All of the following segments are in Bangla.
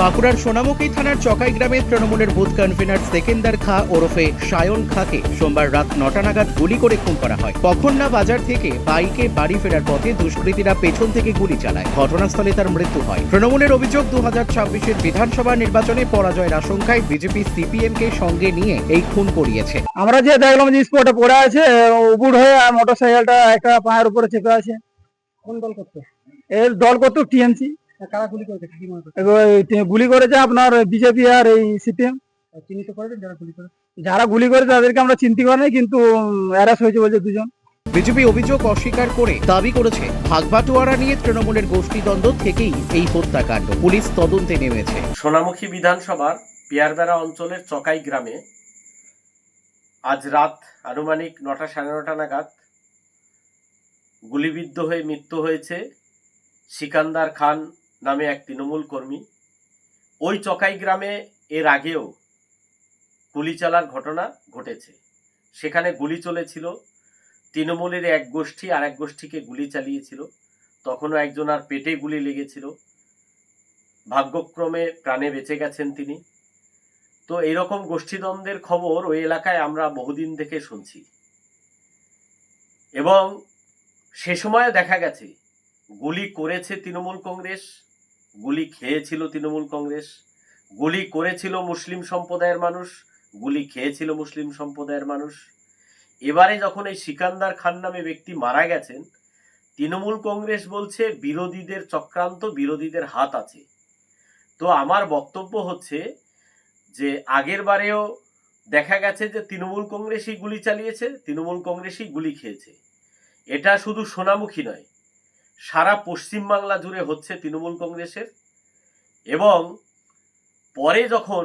বাঁকুড়ার সোনামুখী থানার চকাই গ্রামে তৃণমূলের বুথ কনভেনার সেকেন্দার খা ওরফে সায়ন খাকে সোমবার রাত নটা নাগাদ গুলি করে খুন করা হয়। কখন না বাজার থেকে বাইকে বাড়ি ফেরার পথে দুষ্কৃতীরা পেছন থেকে গুলি চালায়। ঘটনাস্থলে তার মৃত্যু হয়। তৃণমূলের অভিযোগ দু হাজার ছাব্বিশের বিধানসভা নির্বাচনে পরাজয়ের আশঙ্কায় বিজেপি সিপিএম কে সঙ্গে নিয়ে এই খুন করিয়েছে। আমরা যে দেখলাম যে স্পটে পড়ে আছে উপুড় হয়ে আর মোটর সাইকেলটা একটা পায়ের উপরে চেপে আছে। কোন দল করতো এর দল করতো টিএমসি। কারা গুলি করেছে? কি মনে করছে? গুলি করেছে আপনার বিজেপি আর এই সিপিএম। চিহ্নিত করেছে যারা গুলি করে যারা গুলি করেছে তাদেরকে আমরা চিনতে পারিনি কিন্তু অ্যারেস্ট হয়েছে বলছে দুজন। বিজেপি অভিযোগ অস্বীকার করে দাবি করেছে ভাগবাটোয়ারা নিয়ে তৃণমূলের গোষ্ঠীদ্বন্দ্ব থেকেই এই হত্যাকাণ্ড। পুলিশ তদন্তে নেমেছে। সোনামুখী বিধানসভার পিয়ারবেড়া অঞ্চলের চকাই গ্রামে আজ রাত আনুমানিক নটা সাড়ে নটা নাগাদ গুলিবিদ্ধ হয়ে মৃত্যু হয়েছে সিকান্দার খান নামে এক তৃণমূল কর্মী। ওই চকাই গ্রামে এর আগেও গুলি চালার ঘটনা ঘটেছে। সেখানে গুলি চলেছিল। তৃণমূলের এক গোষ্ঠী আর এক গোষ্ঠীকে গুলি চালিয়েছিল। তখনও একজন আর পেটে গুলি লেগেছিল। ভাগ্যক্রমে প্রাণে বেঁচে গেছেন তিনি। তো এরকম গোষ্ঠীদ্বন্দ্বের খবর ওই এলাকায় আমরা বহুদিন থেকে শুনছি। এবং সে সময়ে দেখা গেছে। গুলি করেছে তৃণমূল কংগ্রেস। গুলি খেয়েছিল তৃণমূল কংগ্রেস, গুলি করেছিল মুসলিম সম্প্রদায়ের মানুষ, গুলি খেয়েছিল মুসলিম সম্প্রদায়ের মানুষ। এবারে যখন এই সিকান্দার খান নামে ব্যক্তি মারা গেছেন, তৃণমূল কংগ্রেস বলছে বিরোধীদের চক্রান্ত, বিরোধীদের হাত আছে। তো আমার বক্তব্য হচ্ছে যে আগের বারেও দেখা গেছে যে তৃণমূল কংগ্রেসই গুলি চালিয়েছে, তৃণমূল কংগ্রেসই গুলি খেয়েছে। এটা শুধু সোনামুখী নয় সারা পশ্চিমবাংলা জুড়ে হচ্ছে তৃণমূল কংগ্রেসের। এবং পরে যখন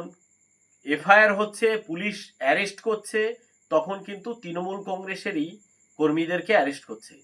এফআইআর হচ্ছে, পুলিশ অ্যারেস্ট করছে, তখন কিন্তু তৃণমূল কংগ্রেসেরই কর্মীদেরকে অ্যারেস্ট করছে।